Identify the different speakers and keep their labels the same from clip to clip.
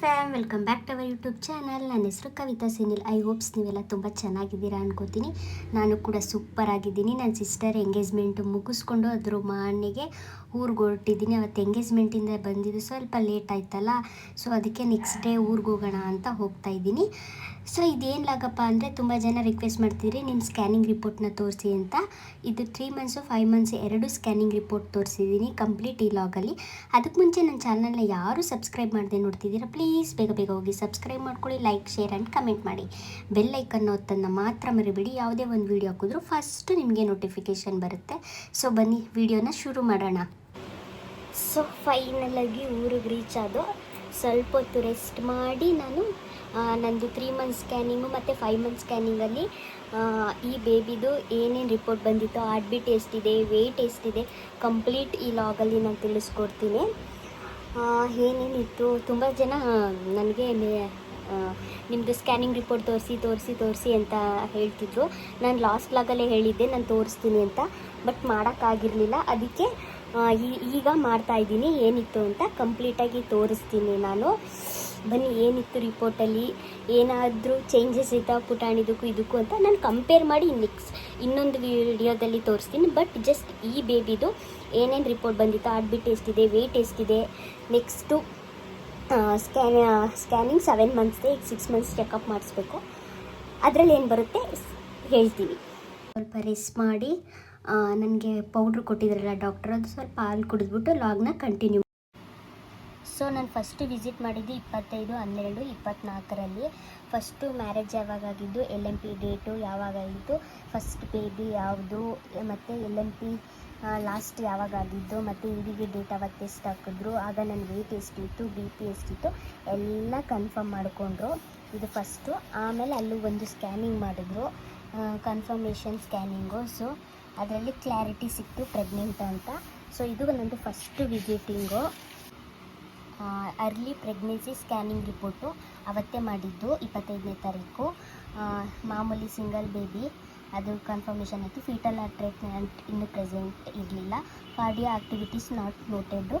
Speaker 1: Fam welcome back to our YouTube channel ನನ್ನ ಹೆಸರು Kavita ಸಿನಿಲ್. I hopes ನೀವೆಲ್ಲ ತುಂಬ ಚೆನ್ನಾಗಿದ್ದೀರಾ ಅನ್ಕೋತೀನಿ. ನಾನು ಕೂಡ ಸೂಪರ್ ಆಗಿದ್ದೀನಿ. ನನ್ನ ಸಿಸ್ಟರ್ ಎಂಗೇಜ್ಮೆಂಟ್ ಮುಗಿಸ್ಕೊಂಡು ಅದ್ರ ಮಾನೆಗೆ ಊರಿಗೆ ಹೊರಟಿದ್ದೀನಿ. ಅವತ್ತು ಎಂಗೇಜ್ಮೆಂಟಿಂದ ಬಂದಿದ್ದು ಸ್ವಲ್ಪ ಲೇಟ್ ಆಯ್ತಲ್ಲ. ಸೊ ಅದಕ್ಕೆ ನೆಕ್ಸ್ಟ್ ಡೇ ಊರಿಗೆ ಹೋಗೋಣ ಅಂತ ಹೋಗ್ತಾ ಇದ್ದೀನಿ. ಸೊ ಇದೇನ್ಲಾಗಪ್ಪ ಅಂದರೆ ತುಂಬ ಜನ ರಿಕ್ವೆಸ್ಟ್ ಮಾಡ್ತಿದ್ರಿ ನಿಮ್ಮ ಸ್ಕ್ಯಾನಿಂಗ್ ರಿಪೋರ್ಟ್ನ ತೋರಿಸಿ ಅಂತ. ಇದು ತ್ರೀ ಮಂತ್ಸು ಫೈವ್ ಮಂತ್ಸ್ ಎರಡು ಸ್ಕ್ಯಾನಿಂಗ್ ರಿಪೋರ್ಟ್ ತೋರಿಸಿದ್ದೀನಿ ಕಂಪ್ಲೀಟ್ ಈ ಲಾಗಲ್ಲಿ ಅದಕ್ಕೆ ಮುಂಚೆ ನನ್ನ ಚಾನಲ್ನ ಯಾರು ಸಬ್ಸ್ಕ್ರೈಬ್ ಮಾಡದೆ ನೋಡ್ತಿದ್ದೀರಾ ಪ್ಲೀಸ್ ಬೇಗ ಬೇಗ ಹೋಗಿ ಸಬ್ಸ್ಕ್ರೈಬ್ ಮಾಡ್ಕೊಳ್ಳಿ ಲೈಕ್ ಶೇರ್ ಆ್ಯಂಡ್ ಕಮೆಂಟ್ ಮಾಡಿ. ಬೆಲ್ ಐಕನ್ ಒತ್ತನ್ನು ಮಾತ್ರ ಮರಿಬೇಡಿ, ಯಾವುದೇ ಒಂದು ವೀಡಿಯೋ ಹಾಕಿದ್ರು ಫಸ್ಟ್ ನಿಮಗೆ ನೋಟಿಫಿಕೇಷನ್ ಬರುತ್ತೆ. ಸೊ ಬನ್ನಿ ವಿಡಿಯೋನ ಶುರು ಮಾಡೋಣ. ಸೊ ಫೈನಲಾಗಿ ಊರಿಗೆ ರೀಚ್ ಆದೋ ಸ್ವಲ್ಪ ಹೊತ್ತು ರೆಸ್ಟ್ ಮಾಡಿ ನಾನು ನಂದು ತ್ರೀ ಮಂತ್ ಸ್ಕ್ಯಾನಿಂಗು ಮತ್ತು ಫೈವ್ ಮಂತ್ ಸ್ಕ್ಯಾನಿಂಗಲ್ಲಿ ಈ ಬೇಬಿದು ಏನೇನು ರಿಪೋರ್ಟ್ ಬಂದಿತ್ತು ಹಾರ್ಟ್ ಬೀಟ್ ಎಷ್ಟಿದೆ ವೆಯ್ಟ್ ಎಷ್ಟಿದೆ ಕಂಪ್ಲೀಟ್ ಈ ಲಾಗಲ್ಲಿ ನಾನು ತಿಳಿಸ್ಕೊಡ್ತೀನಿ. ಏನೇನಿತ್ತು? ತುಂಬ ಜನ ನನಗೆ ನಿಮ್ಮದು ಸ್ಕ್ಯಾನಿಂಗ್ ರಿಪೋರ್ಟ್ ತೋರಿಸಿ ತೋರಿಸಿ ತೋರಿಸಿ ಅಂತ ಹೇಳ್ತಿದ್ರು. ನಾನು ಲಾಸ್ಟ್ ಲಾಗಲ್ಲೇ ಹೇಳಿದ್ದೆ, ನಾನು ತೋರಿಸ್ತೀನಿ ಅಂತ. ಬಟ್ ಮಾಡೋಕ್ಕಾಗಿರಲಿಲ್ಲ. ಅದಕ್ಕೆ ಈಗ ಮಾಡ್ತಾ ಇದ್ದೀನಿ, ಏನಿತ್ತು ಅಂತ ಕಂಪ್ಲೀಟಾಗಿ ತೋರಿಸ್ತೀನಿ ನಾನು. ಬನ್ನಿ, ಏನಿತ್ತು ರಿಪೋರ್ಟಲ್ಲಿ ಏನಾದರೂ ಚೇಂಜಸ್ ಇತ್ತಾ ಪುಟಾಣಿದಕ್ಕೂ ಇದಕ್ಕೂ ಅಂತ ನಾನು ಕಂಪೇರ್ ಮಾಡಿ ನೆಕ್ಸ್ಟ್ ಇನ್ನೊಂದು ವಿಡಿಯೋದಲ್ಲಿ ತೋರಿಸ್ತೀನಿ. ಬಟ್ ಜಸ್ಟ್ ಈ ಬೇಬಿದು ಏನೇನು ರಿಪೋರ್ಟ್ ಬಂದಿತ್ತು ಅಡ್ಬಿಟ್ ಎಷ್ಟಿದೆ ವೆಯ್ಟ್ ಎಷ್ಟಿದೆ ನೆಕ್ಸ್ಟು ಸ್ಕ್ಯಾನ್ ಸ್ಕ್ಯಾನಿಂಗ್ ಸೆವೆನ್ ಮಂತ್ಸ್ದೆ ಈಗ ಸಿಕ್ಸ್ ಮಂತ್ಸ್ ಚೆಕಪ್ ಮಾಡಿಸ್ಬೇಕು. ಅದರಲ್ಲಿ ಏನು ಬರುತ್ತೆ? ಹೇಳ್ತೀನಿ. ಸ್ವಲ್ಪ ರೆಸ್ಟ್ ಮಾಡಿ ನನಗೆ ಪೌಡ್ರ್ ಕೊಟ್ಟಿದ್ರಲ್ಲ ಡಾಕ್ಟರ್ ಅದು ಸ್ವಲ್ಪ ಹಾಲು ಕುಡಿದ್ಬಿಟ್ಟು ಲಾಗ್ನ ಕಂಟಿನ್ಯೂ ಸೊ ನಾನು ಫಸ್ಟ್ ವಿಸಿಟ್ ಮಾಡಿದ್ದು ಇಪ್ಪತ್ತೈದು, ಹನ್ನೆರಡು ಇಪ್ಪತ್ತ್ನಾಲ್ಕರಲ್ಲಿ ಫಸ್ಟು ಮ್ಯಾರೇಜ್ ಯಾವಾಗಾಗಿದ್ದು ಎಲ್ ಎಂ ಪಿ ಡೇಟು ಯಾವಾಗಾಗಿದ್ದು ಫಸ್ಟ್ ಬೇಬಿ ಯಾವುದು, ಮತ್ತು ಎಲ್ ಎಂ ಪಿ ಲಾಸ್ಟ್ ಯಾವಾಗಾಗಿದ್ದು, ಮತ್ತು ಇವಿಗೆ ಡೇಟ್ ಅವತ್ತು ಎಷ್ಟು ಹಾಕಿದ್ರು, ಆಗ ನನ್ನ ವೇಟ್ ಎಷ್ಟಿತ್ತು ಬಿ ಪಿ ಎಷ್ಟಿತ್ತು, ಎಲ್ಲ ಕನ್ಫರ್ಮ್ ಮಾಡಿಕೊಂಡ್ರು. ಇದು ಫಸ್ಟು ಆಮೇಲೆ ಅಲ್ಲೂ ಒಂದು ಸ್ಕ್ಯಾನಿಂಗ್ ಮಾಡಿದ್ರು ಕನ್ಫರ್ಮೇಷನ್ ಸ್ಕ್ಯಾನಿಂಗು ಸೊ ಅದರಲ್ಲಿ ಕ್ಲಾರಿಟಿ ಸಿಕ್ತು ಪ್ರೆಗ್ನೆಂಟ್ ಅಂತ. ಸೊ ಇದು ನನ್ನದು first visiting early pregnancy scanning report ಅವತ್ತೇ ಮಾಡಿದ್ದು, ಇಪ್ಪತ್ತೈದನೇ ತಾರೀಕು. ಮಾಮೂಲಿ ಸಿಂಗಲ್ ಬೇಬಿ ಅದು ಕನ್ಫರ್ಮೇಷನ್ ಆಯಿತು. ಫೀಟಲ್ ಟ್ರೀಟ್ಮೆಂಟ್ ಇನ್ನೂ ಪ್ರೆಸೆಂಟ್ ಇರಲಿಲ್ಲ. ಕಾರ್ಡಿಯೋ ಆಕ್ಟಿವಿಟೀಸ್ ನಾಟ್ ನೋಟೆಡು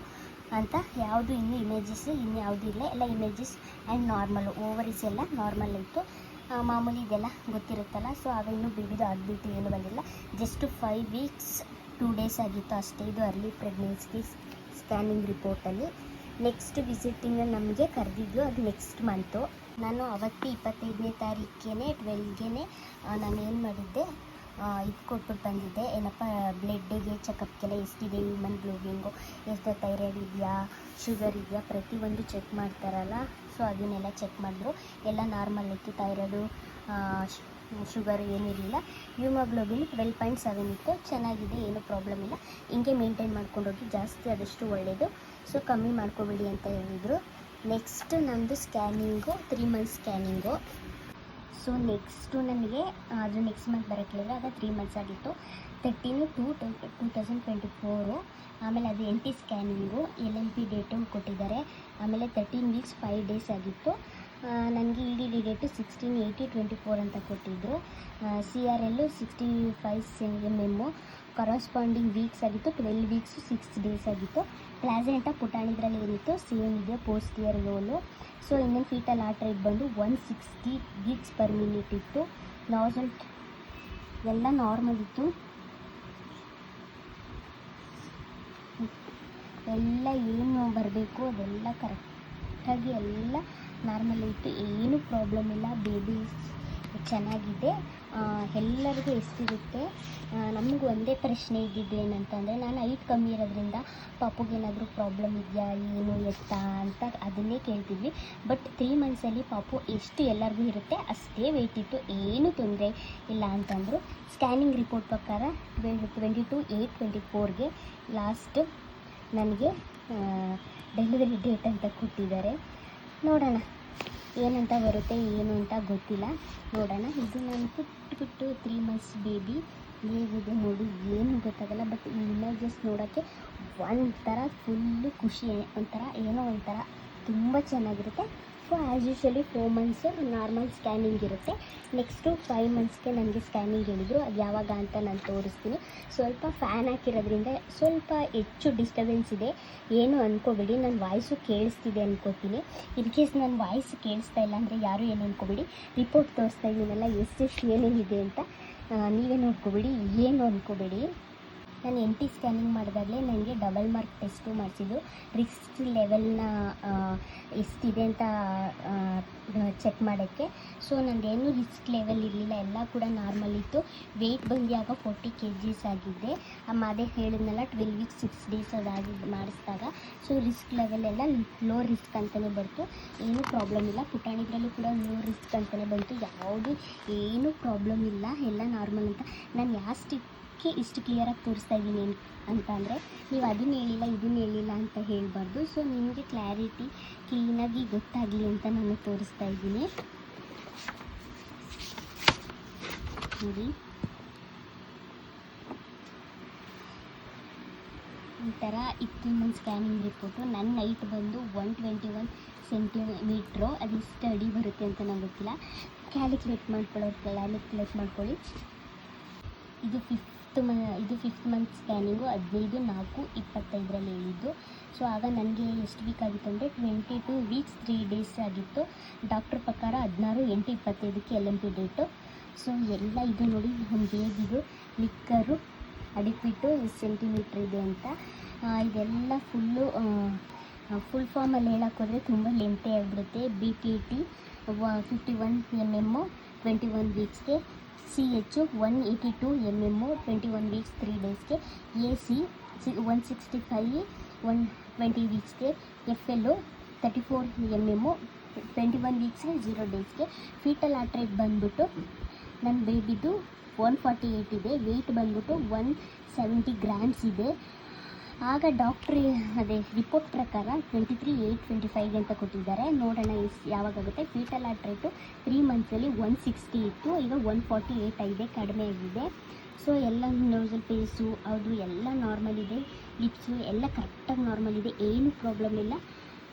Speaker 1: ಅಂತ ಯಾವುದು ಇನ್ನೂ ಇಮೇಜಸ್ ಇನ್ನು ಯಾವುದೂ ಇಲ್ಲ. ಎಲ್ಲ ಇಮೇಜಸ್ ಆ್ಯಂಡ್ ನಾರ್ಮಲ್ ಓವರೀಸ್ ಎಲ್ಲ ನಾರ್ಮಲ್ ಇತ್ತು. ಮಾಮೂಲಿ ಇದೆಲ್ಲ ಗೊತ್ತಿರುತ್ತಲ್ಲ ಸೊ ಇನ್ನೂ ಬೇಬಿದು ಆಗ್ಬಿಟ್ಟು ಏನು ಬಂದಿಲ್ಲ. Just five weeks two days ಆಗಿತ್ತು ಅಷ್ಟೇ ಇದು ಅರ್ಲಿ ಪ್ರೆಗ್ನೆನ್ಸಿ ಸ್ಕ್ಯಾನಿಂಗ್ ರಿಪೋರ್ಟಲ್ಲಿ ನೆಕ್ಸ್ಟ್ ವಿಸಿಟಿಂಗ್ ನಮಗೆ ಕರೆದಿದ್ದು ಅದು ನೆಕ್ಸ್ಟ್ ಮಂತು ನಾನು ಅವತ್ತು ಇಪ್ಪತ್ತೈದನೇ ತಾರೀಕೇ ಟ್ವೆಲ್ಗೆನೆ ನಾನು ಏನು ಮಾಡಿದ್ದೆ ಇದು ಕೊಟ್ಬಿಟ್ಟು ಬಂದಿದ್ದೆ. ಏನಪ್ಪ ಬ್ಲಡ್ಡಿಗೆ ಚೆಕಪ್ಗೆಲ್ಲ ಎಷ್ಟಿದೆ ಹ್ಯೂಮನ್ ಗ್ಲೋಬಿಂಗು ಎಷ್ಟು ಥೈರಾಯ್ಡ್ ಇದೆಯಾ ಶುಗರ್ ಇದೆಯಾ, ಪ್ರತಿಯೊಂದು ಚೆಕ್ ಮಾಡ್ತಾರಲ್ಲ ಸೊ ಅದನ್ನೆಲ್ಲ ಚೆಕ್ ಮಾಡಿದ್ರು. ಎಲ್ಲ ನಾರ್ಮಲ್ ಇತ್ತು ಥೈರಾಯ್ಡು ಶುಗರ್ ಏನಿರಲಿಲ್ಲ ಹ್ಯೂಮೋಗ್ಲೋಬಿನ್ ಟ್ವೆಲ್ ಪಾಯಿಂಟ್ ಸೆವೆನ್ ಇತ್ತು. ಚೆನ್ನಾಗಿದೆ, ಏನೂ ಪ್ರಾಬ್ಲಮ್ ಇಲ್ಲ. ಹಿಂಗೆ ಮೇಂಟೈನ್ ಮಾಡ್ಕೊಂಡೋಗಿ ಜಾಸ್ತಿ ಆದಷ್ಟು ಒಳ್ಳೆಯದು ಸೊ ಕಮ್ಮಿ ಮಾಡ್ಕೋಬೇಡಿ ಅಂತ ಹೇಳಿದರು. ನೆಕ್ಸ್ಟ್ ನಮ್ಮದು scanning three months scanning so next ನನಗೆ ಅದು ನೆಕ್ಸ್ಟ್ ಮಂತ್ ಬರೋಕ್ಕಿಲ್ಲ ಅದು ತ್ರೀ ಮಂತ್ಸ್ ಆಗಿತ್ತು. Thirteen two two thousand twenty four ಆಮೇಲೆ ಅದು N T scanning L M P date ಕೊಟ್ಟಿದ್ದಾರೆ. ಆಮೇಲೆ ತರ್ಟೀನ್ ವೀಕ್ಸ್ ಫೈವ್ ಡೇಸ್ ಆಗಿತ್ತು. ನನಗೆ E D date sixteen eight twenty four ಅಂತ ಕೊಟ್ಟಿದ್ದರು C R L sixty five M M corresponding weeks ಆಗಿತ್ತು twelve weeks six days ಆಗಿತ್ತು. Placenta ಪುಟಾಣಿದ್ರಲ್ಲಿ ಏನಿತ್ತು ಸೇಮ್ ಇದೆ ಪೋಸ್ಟ್ ಇಯರ್ ರೋಲು ಸೊ ಇನ್ನೊಂದು ಫೀಟಲ್ ಆ ಟೈಪ್ ಬಂದು one sixty weeks per minute ಇತ್ತು. ನಾಸಲ್ ಎಲ್ಲ ನಾರ್ಮಲ್ ಇತ್ತು. ಎಲ್ಲ ಏನು ಬರಬೇಕು, ಅದೆಲ್ಲ ಕರೆಕ್ಟಾಗಿ ಎಲ್ಲ ನಾರ್ಮಲ್ ಇತ್ತು ಏನೂ ಪ್ರಾಬ್ಲಮ್ ಇಲ್ಲ. ಬೇಬಿ ಚೆನ್ನಾಗಿದೆ. ಎಲ್ಲರಿಗೂ ಎಷ್ಟಿರುತ್ತೆ? ನಮಗೂ ಒಂದೇ ಪ್ರಶ್ನೆ ಇದ್ದಿದ್ದು ಏನಂತಂದರೆ, ನಾನು ಐಟ್ ಕಮ್ಮಿ ಇರೋದ್ರಿಂದ ಪಾಪುಗೇನಾದರೂ ಪ್ರಾಬ್ಲಮ್ ಇದೆಯಾ? ಏನು ಎತ್ತ ಅಂತ ಅದನ್ನೇ ಕೇಳ್ತಿದ್ವಿ. ಬಟ್ ತ್ರೀ ಮಂತ್ಸಲ್ಲಿ ಪಾಪು ಎಷ್ಟು ಎಲ್ಲರಿಗೂ ಇರುತ್ತೆ, ಅಷ್ಟೇ ವೆಯ್ಟ್ ಇತ್ತು. ಏನೂ ತೊಂದರೆ ಇಲ್ಲ ಅಂತಂದರು ಸ್ಕ್ಯಾನಿಂಗ್ ರಿಪೋರ್ಟ್ ಪ್ರಕಾರ ಟ್ವೆಂಟಿ ಟು ಏಯ್ಟ್ ಟ್ವೆಂಟಿ ಫೋರ್ಗೆ ಲಾಸ್ಟ್ ನನಗೆ ಡೆಲಿವರಿ ಡೇಟ್ ಅಂತ ಕೊಟ್ಟಿದ್ದಾರೆ. ನೋಡೋಣ. ಏನಂತ ಬರುತ್ತೆ, ಏನು ಅಂತ ಗೊತ್ತಿಲ್ಲ. ನೋಡೋಣ. ಇದು ನಾನು ಪುಟ್ಟು ಪುಟ್ಟು ತ್ರೀ ಮಂತ್ಸ್ ಬೇಬಿ ಹೇಗಿದೆ, ನೋಡಿ, ಏನು ಗೊತ್ತಾಗಲ್ಲ ಬಟ್ ಈ ಇಮೇಜಸ್ ನೋಡೋಕ್ಕೆ ಒಂಥರ ಫುಲ್ಲು ಖುಷಿ, ಒಂಥರ ಏನೋ ಒಂಥರ ತುಂಬ ಚೆನ್ನಾಗಿರುತ್ತೆ. So as usually four months normal scanning ಇರುತ್ತೆ. ನೆಕ್ಸ್ಟು ಫೈವ್ ಮಂತ್ಸ್ಗೆ ನನಗೆ ಸ್ಕ್ಯಾನಿಂಗ್ ಹೇಳಿದರು. ಅದು ಯಾವಾಗ ಅಂತ ನಾನು ತೋರಿಸ್ತೀನಿ. ಸ್ವಲ್ಪ ಫ್ಯಾನ್ ಹಾಕಿರೋದ್ರಿಂದ ಸ್ವಲ್ಪ ಹೆಚ್ಚು ಡಿಸ್ಟರ್ಬೆನ್ಸ್ ಇದೆ. ಏನು ಅಂದ್ಕೋಬೇಡಿ ನನ್ನ ವಾಯ್ಸು ಕೇಳಿಸ್ತಿದೆ ಅನ್ಕೋತೀನಿ. ಇನ್ ಕೇಸ್ ನನ್ನ ವಾಯ್ಸ್ ಕೇಳಿಸ್ತಾ ಇಲ್ಲ ಅಂದರೆ ಯಾರು ಏನು ಅಂದ್ಕೋಬೇಡಿ ರಿಪೋರ್ಟ್ ತೋರಿಸ್ತಾ ಇದ್ದೀನಲ್ಲ ಎಷ್ಟೆಷ್ಟು ಏನೇನಿದೆ ಅಂತ ನೀವೇ ನೋಡ್ಕೋಬೇಡಿ. ಏನು ಅಂದ್ಕೋಬೇಡಿ ನಾನು ಎನ್ ಟಿ ಸ್ಕ್ಯಾನಿಂಗ್ ಮಾಡಿದಾಗಲೇ ನನಗೆ ಡಬಲ್ ಮಾರ್ಕ್ ಟೆಸ್ಟು ಮಾಡಿಸಿದ್ದು ರಿಸ್ಕ್ ಲೆವೆಲ್ನ ಎಷ್ಟಿದೆ ಅಂತ ಚೆಕ್ ಮಾಡೋಕ್ಕೆ. ಸೊ ನನಗೇನು ರಿಸ್ಕ್ ಲೆವೆಲ್ ಇರಲಿಲ್ಲ. ಎಲ್ಲ ಕೂಡ ನಾರ್ಮಲ್ ಇತ್ತು. ವೆಯ್ಟ್ ಬಂದಿಯಾಗ ಫೋರ್ಟಿ ಕೆ ಜೀಸ್ ಆಗಿದ್ದೆ ಅಮ್ಮ ಅದೇ ಹೇಳಿದ್ನಲ್ಲ, ಟ್ವೆಲ್ ವೀಕ್ಸ್, ಸಿಕ್ಸ್ ಡೇಸ್ ಅದಾಗಿ ಮಾಡಿಸಿದಾಗ. ಸೊ, ರಿಸ್ಕ್ ಲೆವೆಲ್ ಎಲ್ಲ ಲೋ ರಿಸ್ಕ್ ಅಂತಲೇ ಬಂತು. ಏನೂ ಪ್ರಾಬ್ಲಮ್ ಇಲ್ಲ. ಪುಟಾಣಿದ್ರಲ್ಲೂ ಕೂಡ ಲೋ ರಿಸ್ಕ್ ಅಂತಲೇ ಬಂತು. ಯಾವುದು ಏನೂ ಪ್ರಾಬ್ಲಮ್ ಇಲ್ಲ. ಎಲ್ಲ ನಾರ್ಮಲ್ ಅಂತ. ನಾನು ಯಾಸ್ಟಿಕ್ಕೆ ಇಷ್ಟು ಕ್ಲಿಯರಾಗಿ ತೋರಿಸ್ತಾ ಇದ್ದೀನಿ ಅಂತ ಅಂದರೆ ನೀವು ಅದನ್ನ ಹೇಳಿಲ್ಲ, ಇದನ್ನ ಹೇಳಿಲ್ಲ ಅಂತ ಹೇಳಬಾರ್ದು. ಸೊ ನಿಮಗೆ ಕ್ಲಾರಿಟಿ ಕ್ಲೀನಾಗಿ ಗೊತ್ತಾಗಲಿ ಅಂತ ನಾನು ತೋರಿಸ್ತಾ ಇದ್ದೀನಿ. ನೋಡಿ. ಈ ಥರ ಇತ್ತು ನನ್ನ ಸ್ಕ್ಯಾನಿಂಗ್ ರಿಪೋರ್ಟು ನನ್ನ ನೈಟ್ ಬಂದು ಒನ್ ಟ್ವೆಂಟಿ ಒನ್ ಸೆಂಟಿಮೀಟ್ರು ಅದು ಇಷ್ಟು ಅಡಿ ಬರುತ್ತೆ ಅಂತ ನಂಗೆ ಗೊತ್ತಿಲ್ಲ. ಕ್ಯಾಲ್ಕುಲೇಟ್ ಮಾಡ್ಕೊಳ್ಳೋರು ಕ್ಯಾಲ್ಕುಲೇಟ್ ಮಾಡ್ಕೊಳ್ಳಿ. ಇದು ಫಿಫ್ತ್ ಮ, ಇದು ಫಿಫ್ತ್ ಮಂತ್ ಸ್ಕ್ಯಾನಿಂಗು ಹದಿನೈದು, ನಾಲ್ಕು, ಇಪ್ಪತ್ತೈದರಲ್ಲಿ ಹೇಳಿದ್ದು. ಸೊ ಆಗ ನನಗೆ ಎಷ್ಟು ವೀಕ್ ಆಗಿತ್ತು ಅಂದರೆ twenty two weeks three days ಆಗಿತ್ತು. ಡಾಕ್ಟ್ರ್ ಪ್ರಕಾರ ಹದಿನಾರು, ಎಂಟು, ಇಪ್ಪತ್ತೈದಕ್ಕೆ L M P date so ಎಲ್ಲ ಇದು ನೋಡಿ ನಮ್ಮ ಬೇಗಿದು ಲಿಕ್ಕರು ಅಡಿಕ್ಬಿಟ್ಟು ಎಷ್ಟು ಸೆಂಟಿಮೀಟ್ರ್ ಇದೆ ಅಂತ. ಇದೆಲ್ಲ ಫುಲ್ಲು ಫುಲ್ ಫಾರ್ಮಲ್ಲಿ ಹೇಳೋಕ್ಕೋದ್ರೆ ತುಂಬ ಲೆಂತೆ ಆಗಿಬಿಡುತ್ತೆ. B P D fifty one M M twenty one ವೀಕ್ಸ್ಗೆ C H one eighty two M O twenty one weeks three ಡೇಸ್ಗೆ A C C one sixty five one twenty ವೀಕ್ಸ್ಗೆ F L thirty four M O twenty one ವೀಕ್ಸ್ಗೆ zero ಡೇಸ್ಗೆ fetal heart rate ಬಂದ್ಬಿಟ್ಟು ನನ್ನ ಬೇಬಿದು one forty eight ಇದೆ. Weight ಬಂದ್ಬಿಟ್ಟು one seventy grams ಇದೆ. ಆಗ ಡಾಕ್ಟ್ರಿ ಅದೇ ರಿಪೋರ್ಟ್ ಪ್ರಕಾರ ಟ್ವೆಂಟಿ ತ್ರೀ ಏಯ್ಟ್ ಟ್ವೆಂಟಿ ಫೈವ್ಗೆ ಅಂತ ಕೊಟ್ಟಿದ್ದಾರೆ. ನೋಡೋಣ ಎಸ್ ಯಾವಾಗುತ್ತೆ ಫೀಟಲ್ ಆರ್ಟ್ ರೇಟು ತ್ರೀ ಮಂತ್ಸಲ್ಲಿ ಒನ್ ಸಿಕ್ಸ್ಟಿ ಇತ್ತು. ಈಗ ಒನ್ ಫಾರ್ಟಿ ಏಯ್ಟ್ ಆಗಿದೆ ಕಡಿಮೆ ಆಗಿದೆ. ಸೊ ಎಲ್ಲ ನೋಸಲ್ ಪೇಸು ಅದು ಎಲ್ಲ ನಾರ್ಮಲ್ ಇದೆ. ಲಿಪ್ಸು ಎಲ್ಲ ಕರೆಕ್ಟಾಗಿ ನಾರ್ಮಲ್ ಇದೆ. ಏನು ಪ್ರಾಬ್ಲಮ್ ಇಲ್ಲ.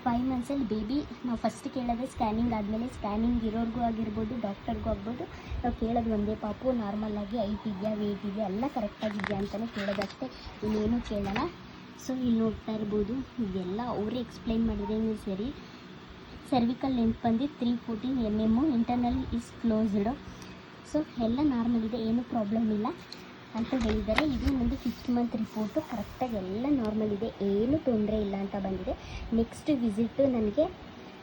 Speaker 1: ಫೈವ್ ಮಂತ್ಸಲ್ಲಿ ಬೇಬಿ ನಾವು ಫಸ್ಟ್ ಕೇಳೋದೇ ಸ್ಕ್ಯಾನಿಂಗ್ ಆದಮೇಲೆ ಸ್ಕ್ಯಾನಿಂಗ್ ಇರೋರಿಗೂ ಆಗಿರ್ಬೋದು ಡಾಕ್ಟರ್ಗೂ ಆಗ್ಬೋದು. ನಾವು ಕೇಳೋದು ಒಂದೇ ಪಾಪು ನಾರ್ಮಲ್ ಆಗಿ ಐಟ್ ಇದೆಯಾ ವೇಟ್ ಇದೆಯಾ, ಎಲ್ಲ ಕರೆಕ್ಟಾಗಿದೆಯಾ ಅಂತಲೇ ಕೇಳೋದಷ್ಟೇ. ಇನ್ನೇನು ಕೇಳೋಣ ಸೊ ಇಲ್ಲಿ ನೋಡ್ತಾ ಇರ್ಬೋದು ಇದೆಲ್ಲ ಅವರೇ ಎಕ್ಸ್ಪ್ಲೈನ್ ಮಾಡಿದ್ರೆ ಸರಿ? ಸರ್ವಿಕಲ್ ಲೆಂತ್ ಬಂದು three fourteen M M internal is closed so ಎಲ್ಲ ನಾರ್ಮಲ್ ಇದೆ, ಏನು ಪ್ರಾಬ್ಲಮ್ ಇಲ್ಲ. ಅಂತ ಹೇಳಿದ್ದಾರೆ ಇದು ನಂದು ಫಿಫ್ತ್ ಮಂತ್ ರಿಪೋರ್ಟು ಕರೆಕ್ಟಾಗಿ ಎಲ್ಲ ನಾರ್ಮಲ್ ಇದೆ, ಏನು ತೊಂದರೆ ಇಲ್ಲ ಅಂತ ಬಂದಿದೆ. ನೆಕ್ಸ್ಟ್ ವಿಸಿಟ್ಟು ನನಗೆ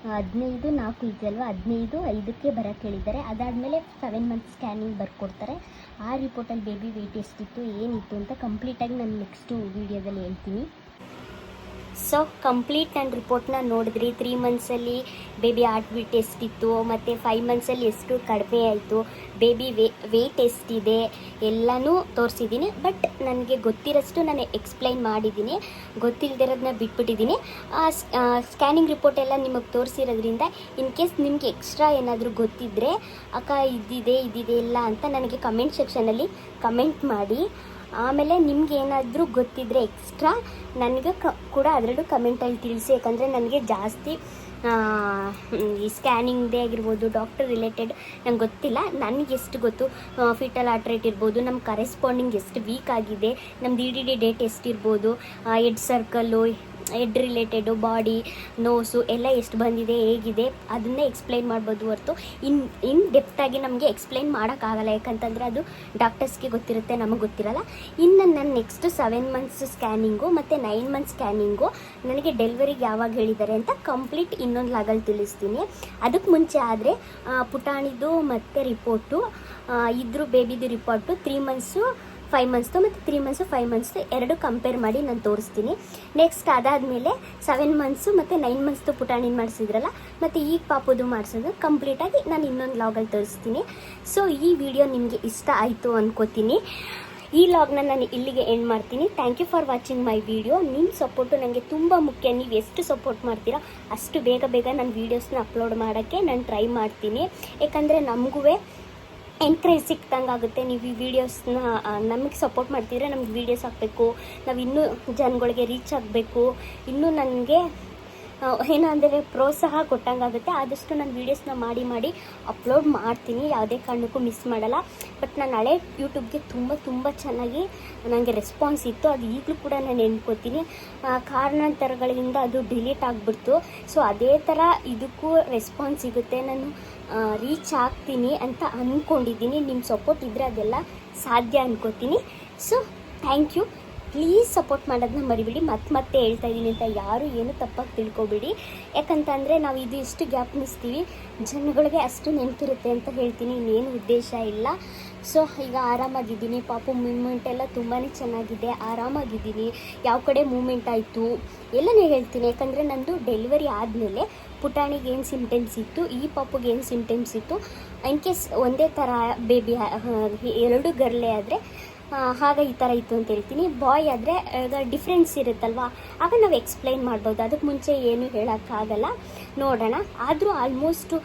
Speaker 1: ಹದಿನೈದು, ನಾಲ್ಕು ಇದೆಯಲ್ವ? ಹದಿನೈದು, ಐದಕ್ಕೆ ಬರೋಕ್ಕೆ ಹೇಳಿದ್ದಾರೆ ಅದಾದಮೇಲೆ ಸೆವೆನ್ ಮಂತ್ ಸ್ಕ್ಯಾನಿಂಗ್ ಬರ್ಕೊಡ್ತಾರೆ. ಆ ರಿಪೋರ್ಟಲ್ಲಿ ಬೇಬಿ ವೆಯ್ಟ್ ಎಷ್ಟಿತ್ತು, ಏನಿತ್ತು ಅಂತ ಕಂಪ್ಲೀಟಾಗಿ ನಾನು ನೆಕ್ಸ್ಟು ವೀಡಿಯೋದಲ್ಲಿ ಹೇಳ್ತೀನಿ. ಸೊ ಕಂಪ್ಲೀಟ್ ನನ್ನ ರಿಪೋರ್ಟ್ನ ನೋಡಿದ್ರಿ. ತ್ರೀ ಮಂತ್ಸಲ್ಲಿ ಬೇಬಿ ಹಾರ್ಟ್ ಬೀಟ್ ಎಷ್ಟಿತ್ತು ಮತ್ತು ಫೈವ್ ಮಂತ್ಸಲ್ಲಿ ಎಷ್ಟು ಕಡಿಮೆ ಆಯಿತು. ಬೇಬಿ ವೇ ವೆಯ್ಟ್ ಎಷ್ಟಿದೆ ಎಲ್ಲನೂ ತೋರಿಸಿದ್ದೀನಿ. ಬಟ್ ನನಗೆ ಗೊತ್ತಿರೋಷ್ಟು ನಾನು ಎಕ್ಸ್ಪ್ಲೈನ್ ಮಾಡಿದ್ದೀನಿ. ಗೊತ್ತಿಲ್ಲದಿರೋದನ್ನ ಬಿಟ್ಬಿಟ್ಟಿದ್ದೀನಿ. ಸ್ಕ್ಯಾನಿಂಗ್ ರಿಪೋರ್ಟ್ ಎಲ್ಲ ನಿಮಗೆ ತೋರಿಸಿರೋದ್ರಿಂದ ಇನ್ ಕೇಸ್ ನಿಮಗೆ ಎಕ್ಸ್ಟ್ರಾ ಏನಾದರೂ ಗೊತ್ತಿದ್ದರೆ ಅಕ್ಕ ಇದಿದೆ ಇದಿದೆ, ಇಲ್ಲ ಅಂತ ನನಗೆ ಕಮೆಂಟ್ ಸೆಕ್ಷನಲ್ಲಿ ಕಮೆಂಟ್ ಮಾಡಿ. ಆಮೇಲೆ ನಿಮ್ಗೆ ಏನಾದರೂ ಗೊತ್ತಿದ್ದರೆ ಎಕ್ಸ್ಟ್ರಾ ನನಗೆ ಕ ಕೂಡ ಅದರಲ್ಲೂ ಕಮೆಂಟಲ್ಲಿ ತಿಳಿಸಿ. ಯಾಕಂದರೆ ನನಗೆ ಜಾಸ್ತಿ ಈ ಸ್ಕ್ಯಾನಿಂಗ್ದೇ ಆಗಿರ್ಬೋದು ಡಾಕ್ಟರ್ ರಿಲೇಟೆಡ್ ನಂಗೆ ಗೊತ್ತಿಲ್ಲ. ನನಗೆ ಎಷ್ಟು ಗೊತ್ತು? ಫಿಟಲ್ ಆಟ್ರೇಟ್ ರೇಟ್ ಇರ್ಬೋದು ನಮ್ಮ ಕರೆಸ್ಪಾಂಡಿಂಗ್ ಎಷ್ಟು ವೀಕ್ ಆಗಿದೆ, ನಮ್ದು E D D date ಎಷ್ಟಿರ್ಬೋದು head circle head related body nose ಎಲ್ಲ ಎಷ್ಟು ಬಂದಿದೆ, ಹೇಗಿದೆ, ಅದನ್ನೇ ಎಕ್ಸ್ಪ್ಲೈನ್ ಮಾಡ್ಬೋದು ಹೊರತು. ಇನ್ ಇನ್ ಡೆಪ್ತಾಗಿ ನಮಗೆ ಎಕ್ಸ್ಪ್ಲೈನ್ ಮಾಡೋಕ್ಕಾಗಲ್ಲ. ಯಾಕಂತಂದರೆ ಅದು ಡಾಕ್ಟರ್ಸ್ಗೆ ಗೊತ್ತಿರುತ್ತೆ, ನಮಗೆ ಗೊತ್ತಿರಲ್ಲ. ಇನ್ನು ನಾನು ನೆಕ್ಸ್ಟ್ ಸೆವೆನ್ ಮಂತ್ಸ್ ಸ್ಕ್ಯಾನಿಂಗು ಮತ್ತು ನೈನ್ ಮಂತ್ಸ್ ಸ್ಕ್ಯಾನಿಂಗು ನನಗೆ ಡೆಲಿವರಿಗೆ ಯಾವಾಗ ಹೇಳಿದ್ದಾರೆ ಅಂತ ಕಂಪ್ಲೀಟ್ ಇನ್ನೊಂದು ಲಾಗಲ್ಲಿ ತಿಳಿಸ್ತೀನಿ. ಅದಕ್ಕೆ ಮುಂಚೆ ಆದರೆ ಪುಟಾಣಿದು ಮತ್ತು ರಿಪೋರ್ಟು ಇದ್ರ ಬೇಬಿದು ರಿಪೋರ್ಟು ತ್ರೀ ಮಂತ್ಸು ಫೈವ್ ಮಂತ್ಸ್ದು ಮತ್ತು ತ್ರೀ ಮಂತ್ಸು ಫೈವ್ ಮಂತ್ಸ್ದು ಎರಡು ಕಂಪೇರ್ ಮಾಡಿ ನಾನು ತೋರಿಸ್ತೀನಿ. ನೆಕ್ಸ್ಟ್ ಅದಾದಮೇಲೆ ಸೆವೆನ್ ಮಂತ್ಸು ಮತ್ತು ನೈನ್ ಮಂತ್ಸ್ದು ಪುಟಾಣಿನ ಮಾಡಿಸಿದ್ರಲ್ಲ, ಮತ್ತು ಈಗ ಪಾಪುದು ಮಾಡಿಸೋದು ಕಂಪ್ಲೀಟಾಗಿ ನಾನು ಇನ್ನೊಂದು ಲಾಗಲ್ಲಿ ತೋರಿಸ್ತೀನಿ. ಸೊ ಈ ವಿಡಿಯೋ ನಿಮಗೆ ಇಷ್ಟ ಆಯಿತು ಅಂದ್ಕೋತೀನಿ ಈ ಲಾಗ್ನ ನಾನು ಇಲ್ಲಿಗೆ ಎಂಡ್ ಮಾಡ್ತೀನಿ. Thank you for watching my video ನಿಮ್ಮ ಸಪೋರ್ಟು ನನಗೆ ತುಂಬ ಮುಖ್ಯ. ನೀವು ಎಷ್ಟು ಸಪೋರ್ಟ್ ಮಾಡ್ತೀರೋ ಅಷ್ಟು ಬೇಗ ಬೇಗ ನಾನು ವೀಡಿಯೋಸ್ನ ಅಪ್ಲೋಡ್ ಮಾಡೋಕ್ಕೆ ನಾನು ಟ್ರೈ ಮಾಡ್ತೀನಿ. ಯಾಕಂದರೆ ನಮಗೂ ಎನ್ಕರೇಜ್ ಸಿಕ್ತಂಗೆ ಆಗುತ್ತೆ. ನೀವು ಈ ವೀಡಿಯೋಸ್ನ ನಮಗೆ ಸಪೋರ್ಟ್ ಮಾಡ್ತಿದ್ರೆ ನಮ್ಗೆ ವೀಡಿಯೋಸ್ ಹಾಕಬೇಕು. ನಾವು ಇನ್ನೂ ಜನಗಳಿಗೆ ರೀಚ್ ಆಗಬೇಕು. ಇನ್ನೂ ನನಗೆ ಏನಂದರೆ ಪ್ರೋತ್ಸಾಹ ಕೊಟ್ಟಂಗಾಗುತ್ತೆ ಆದಷ್ಟು ನಾನು ವೀಡಿಯೋಸ್ನ ಮಾಡಿ ಮಾಡಿ ಅಪ್ಲೋಡ್ ಮಾಡ್ತೀನಿ. ಯಾವುದೇ ಕಾರಣಕ್ಕೂ ಮಿಸ್ ಮಾಡಲ್ಲ. ಬಟ್ ನಾನು ಹಳೆ ಯೂಟ್ಯೂಬ್ಗೆ ತುಂಬ ತುಂಬ ಚೆನ್ನಾಗಿ ನನಗೆ ರೆಸ್ಪಾನ್ಸ್ ಇತ್ತು. ಅದು ಈಗಲೂ ಕೂಡ ನಾನು ನೆನ್ಕೋತೀನಿ ಕಾರಣಾಂತರಗಳಿಂದ ಅದು ಡಿಲೀಟ್ ಆಗಿಬಿಡ್ತು. ಸೊ ಅದೇ ಥರ ಇದಕ್ಕೂ ರೆಸ್ಪಾನ್ಸ್ ಸಿಗುತ್ತೆ. ನಾನು ರೀಚ್ ಆಗ್ತೀನಿ ಅಂತ ಅಂದ್ಕೊಂಡಿದ್ದೀನಿ ನಿಮ್ಮ ಸಪೋರ್ಟ್ ಇದ್ದರೆ ಅದೆಲ್ಲ ಸಾಧ್ಯ ಅಂದ್ಕೋತೀನಿ so thank you please support ಮಾಡೋದನ್ನ ಮರಿಬೇಡಿ. ಮತ್ತೆ ಮತ್ತೆ ಹೇಳ್ತಾ ಇದ್ದೀನಿ ಅಂತ ಯಾರು ಏನು ತಪ್ಪಾಗಿ ತಿಳ್ಕೊಬೇಡಿ. ಯಾಕಂತಂದರೆ ನಾವು ಇದು ಎಷ್ಟು ಮಿಸ್ತೀವಿ ಜನಗಳಿಗೆ ಅಷ್ಟು ನೆನಪಿರುತ್ತೆ ಅಂತ ಹೇಳ್ತೀನಿ. ಇನ್ನೇನು ಉದ್ದೇಶ ಇಲ್ಲ. ಸೊ, ಈಗ ಆರಾಮಾಗಿದ್ದೀನಿ. ಪಾಪು ಮೂಮೆಂಟ್ ಎಲ್ಲ ತುಂಬಾ ಚೆನ್ನಾಗಿದೆ. ಆರಾಮಾಗಿದ್ದೀನಿ. ಯಾವ ಕಡೆ ಮೂಮೆಂಟ್ ಆಯಿತು? ಎಲ್ಲನೇ ಹೇಳ್ತೀನಿ. ಯಾಕಂದರೆ ನಂದು ಡೆಲಿವರಿ ಆದಮೇಲೆ ಪುಟಾಣಿಗೆ ಏನು ಸಿಮ್ಟಮ್ಸ್ ಇತ್ತು. ಈ ಪಾಪುಗೆ ಏನು ಸಿಮ್ಟಮ್ಸ್ ಇತ್ತು. ಇನ್ ಕೇಸ್ ಒಂದೇ ಥರ ಬೇಬಿ ಎರಡು ಗರ್ಲೆ ಆದರೆ ಆಗ ಈ ಥರ ಇತ್ತು ಅಂತ ಹೇಳ್ತೀನಿ. ಬಾಯ್ ಆದರೆ, ಈಗ ಡಿಫ್ರೆನ್ಸ್ ಇರುತ್ತಲ್ವಾ? ಆಗ ನಾವು ಎಕ್ಸ್ಪ್ಲೈನ್ ಮಾಡ್ಬೋದು. ಅದಕ್ಕೆ ಮುಂಚೆ ಏನು ಹೇಳೋಕ್ಕಾಗಲ್ಲ. ನೋಡೋಣ. ಆದರೂ ಆಲ್ಮೋಸ್ಟು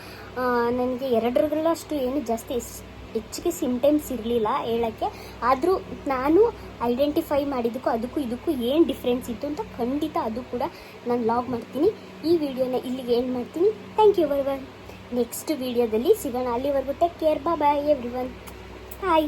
Speaker 1: ನನಗೆ ಎರಡರಲ್ಲೂ ಅಷ್ಟು ಏನು ಜಾಸ್ತಿ ಹೆಚ್ಚಿಗೆ ಸಿಮ್ಟಮ್ಸ್ ಇರಲಿಲ್ಲ ಹೇಳೋಕ್ಕೆ. ಆದರೂ ನಾನು ಐಡೆಂಟಿಫೈ ಮಾಡಿದ್ದಕ್ಕೂ ಅದಕ್ಕೂ ಇದಕ್ಕೂ ಏನು ಡಿಫ್ರೆನ್ಸ್ ಇತ್ತು ಅಂತ ಖಂಡಿತ ಅದು ಕೂಡ ನಾನು ಲಾಗ್ ಮಾಡ್ತೀನಿ. ಈ ವಿಡಿಯೋನ ಇಲ್ಲಿಗೆ ಏನು ಮಾಡ್ತೀನಿ. ಥ್ಯಾಂಕ್ ಯು ವರ್ ನೆಕ್ಸ್ಟ್ ವಿಡಿಯೋದಲ್ಲಿ ಸಿಗೋಣ. ಅಲ್ಲಿವರೆಗೂ ಟೇಕ್ ಕೇರ್ ಬಾ ಬಾಯ್ ಎವ್ರಿ ಒನ್ ಹಾಯ್